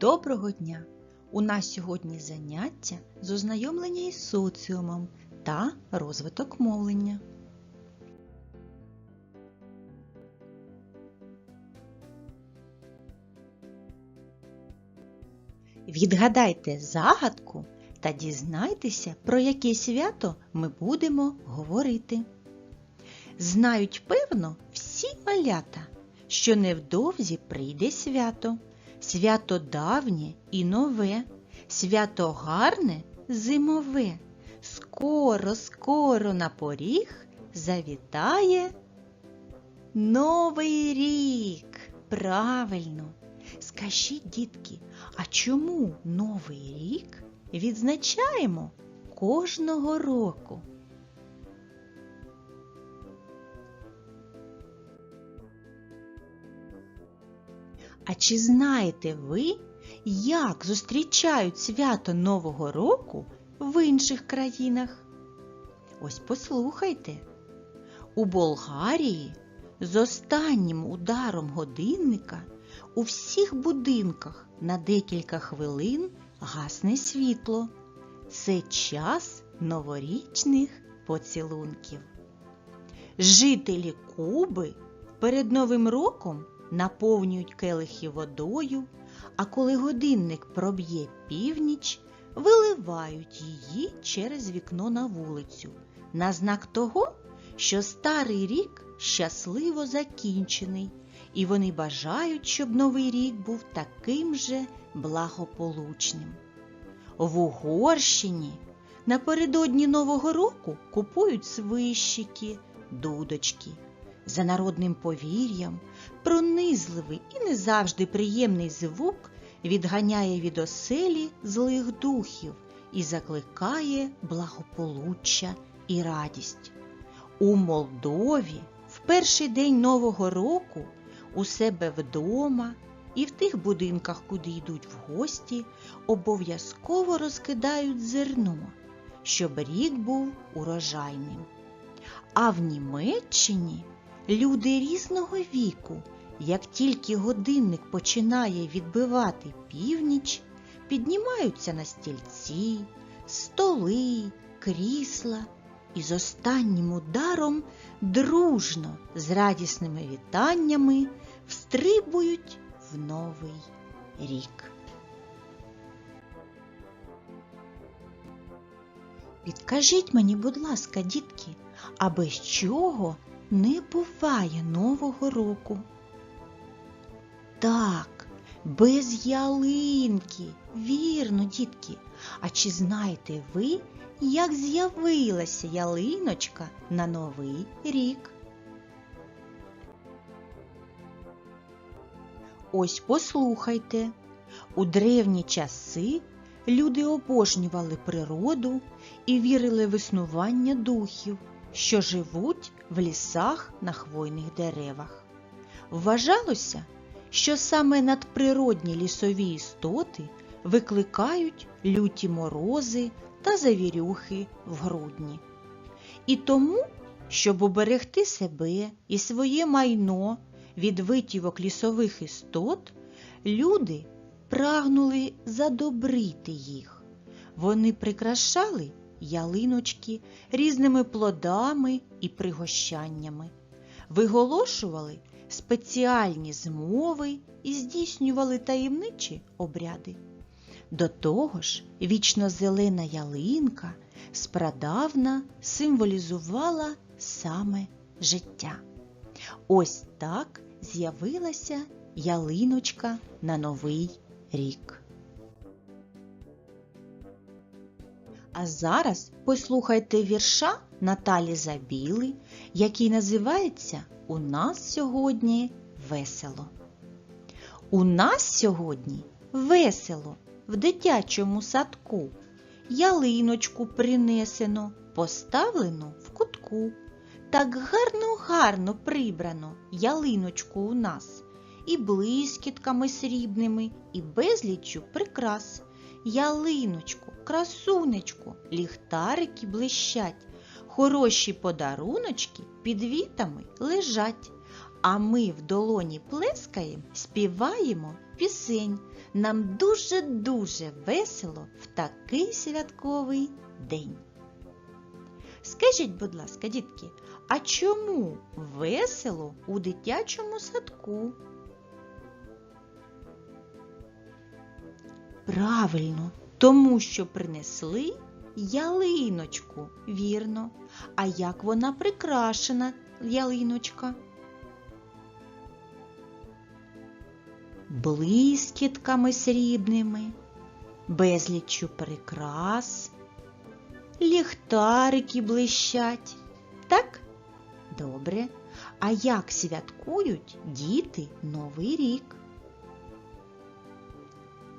Доброго дня! У нас сьогодні заняття з ознайомлення із соціумом та розвиток мовлення. Відгадайте загадку та дізнайтеся, про яке свято ми будемо говорити. Знають, певно, всі малята, що невдовзі прийде свято. Свято давнє і нове, свято гарне зимове. Скоро, скоро на поріг завітає Новий рік. Правильно. Скажіть, дітки, а чому Новий рік відзначаємо кожного року? А чи знаєте ви, як зустрічають свято Нового року в інших країнах? Ось послухайте. У Болгарії з останнім ударом годинника у всіх будинках на декілька хвилин гасне світло. Це час новорічних поцілунків. Жителі Куби перед Новим роком наповнюють келихи водою, а коли годинник проб'є північ, виливають її через вікно на вулицю, на знак того, що старий рік щасливо закінчений, і вони бажають, щоб новий рік був таким же благополучним. В Угорщині напередодні Нового року купують свищики, дудочки. За народним повір'ям, пронизливий і не завжди приємний звук відганяє від оселі злих духів і закликає благополуччя і радість. У Молдові в перший день Нового року у себе вдома і в тих будинках, куди йдуть в гості, обов'язково розкидають зерно, щоб рік був урожайним. А в Німеччині Люди різного віку, як тільки годинник починає відбивати північ, піднімаються на стільці, столи, крісла і з останнім ударом дружно з радісними вітаннями встрибують в новий рік. Підкажіть мені, будь ласка, дітки, а без чого не буває Нового року. Так, без ялинки, вірно, дітки. А чи знаєте ви, як з'явилася ялиночка на Новий рік? Ось послухайте, у древні часи люди обожнювали природу і вірили в існування духів що живуть в лісах на хвойних деревах. Вважалося, що саме надприродні лісові істоти викликають люті морози та завірюхи в грудні. І тому, щоб уберегти себе і своє майно від витівок лісових істот, люди прагнули задобрити їх. Вони прикрашали ялиночки різними плодами і пригощаннями, виголошували спеціальні змови і здійснювали таємничі обряди. До того ж, вічно зелена ялинка спрадавна символізувала саме життя. Ось так з'явилася ялиночка на новий рік. А зараз послухайте вірша Наталі Забіли, який називається У нас сьогодні весело. У нас сьогодні весело в дитячому садку. Ялиночку принесено, поставлено в кутку. Так гарно, гарно прибрано ялиночку у нас, і блискітками срібними, і безліччю прикрас. Ялиночку, красунечку, ліхтарики блищать, хороші подаруночки під вітами лежать, А ми в долоні плескаєм, співаємо пісень. Нам дуже-дуже весело в такий святковий день. Скажіть, будь ласка, дітки, а чому весело у дитячому садку? Правильно, тому що принесли ялиночку, вірно. А як вона прикрашена, ялиночка? Блискітками срібними, безліччю прикрас, ліхтарики блищать. Так? Добре. А як святкують діти Новий рік?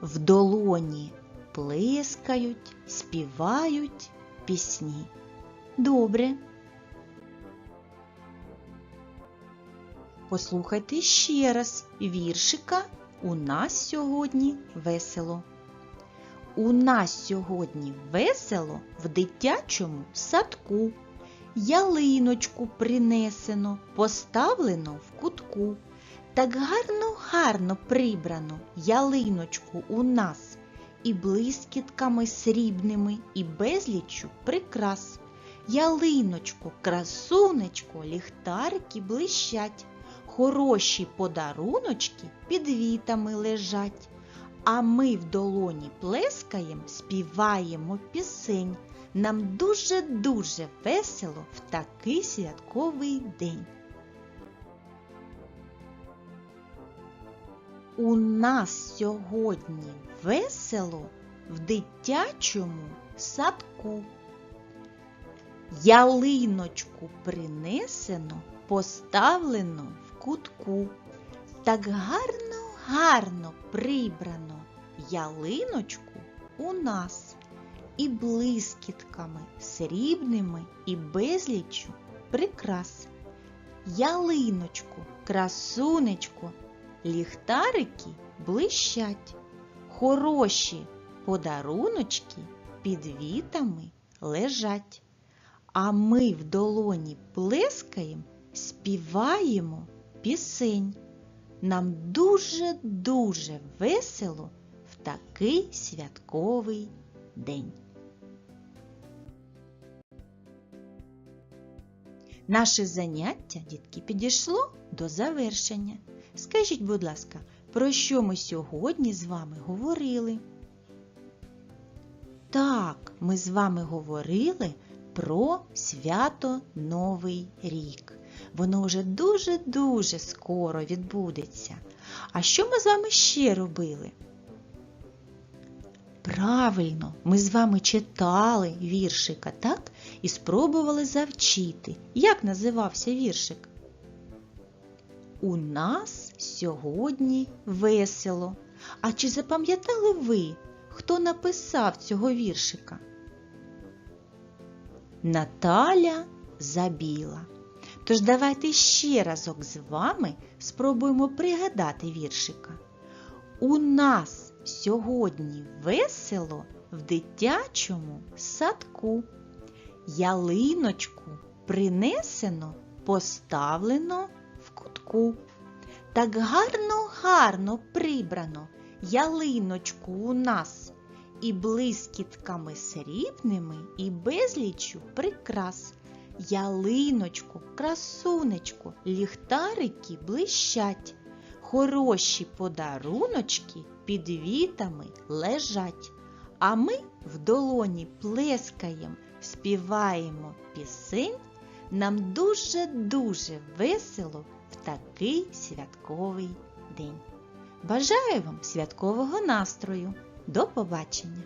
В долоні плескають, співають пісні. Добре. Послухайте ще раз віршика У нас сьогодні весело. У нас сьогодні весело в дитячому садку. Ялиночку принесено, поставлено в кутку. Так гарно, гарно прибрано ялиночку у нас і блискітками срібними, і безліччю прикрас. Ялиночку, красунечко, ліхтарики блищать, хороші подаруночки під вітами лежать. А ми в долоні плескаєм, співаємо пісень. Нам дуже-дуже весело в такий святковий день. У нас сьогодні весело в дитячому садку. Ялиночку принесено, поставлено в кутку. Так гарно, гарно прибрано ялиночку у нас і блискітками срібними і безліччю прикрас. Ялиночку, красунечко, ліхтарики блищать, хороші подаруночки під вітами лежать. А ми в долоні плескаєм, співаємо пісень. Нам дуже-дуже весело в такий святковий день. Наше заняття, дітки, підійшло до завершення. Скажіть, будь ласка, про що ми сьогодні з вами говорили? Так, ми з вами говорили про свято Новий рік. Воно вже дуже-дуже скоро відбудеться. А що ми з вами ще робили? Правильно, ми з вами читали віршика, так? І спробували завчити. Як називався віршик? У нас сьогодні весело. А чи запам'ятали ви, хто написав цього віршика? Наталя Забіла. Тож давайте ще разок з вами спробуємо пригадати віршика. У нас сьогодні весело в дитячому садку. Ялиночку принесено, поставлено кутку. Так гарно, гарно прибрано ялиночку у нас і блискітками срібними, і безліччю прикрас. Ялиночку, красунечку, ліхтарики блищать, хороші подаруночки під вітами лежать. А ми в долоні плескаєм, співаємо пісень. Нам дуже-дуже весело в такий святковий день. Бажаю вам святкового настрою! До побачення!